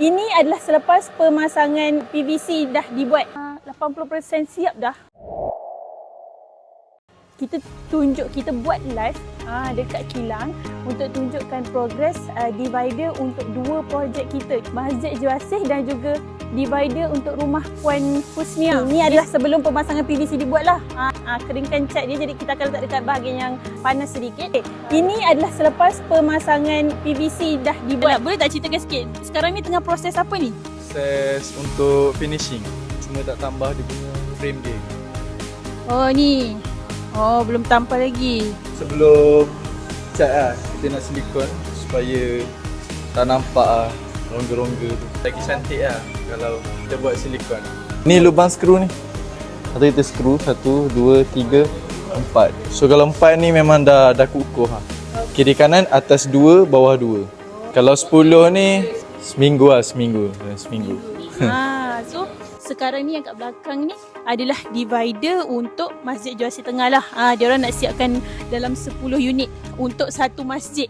Ini adalah selepas pemasangan PVC dah dibuat. Ah, 80% siap dah. Kita tunjuk, kita buat live ah, dekat kilang untuk tunjukkan progres ah, divider untuk dua projek kita. Masjid Juasih dan juga divider untuk rumah Puan Husnia. Ini adalah sebelum pemasangan PVC dibuat lah. Ah, ah, keringkan cat dia jadi kita akan letak dekat bahagian yang panas sedikit. Okay. Ini adalah selepas pemasangan PVC dah dibuat. Boleh tak ceritakan sikit? Sekarang ni tengah proses apa ni? Proses untuk finishing. Cuma tak tambah dia punya frame dia. Oh ni. Oh belum tampal lagi. Sebelum cat lah, kita nak silikon supaya tak nampak lah rongga-rongga tu. Lagi cantik lah kalau kita buat silikon. Ni lubang skru ni. Atau kita skru satu, dua, tiga, empat. So kalau empat ni memang dah dah kukuh lah. Kiri kanan atas dua, bawah dua. Kalau sepuluh ni seminggu lah seminggu. Seminggu. ha, so sekarang ni yang kat belakang ni adalah divider untuk Masjid Juasi Tengah lah. Ha, dia orang nak siapkan dalam 10 unit untuk satu masjid.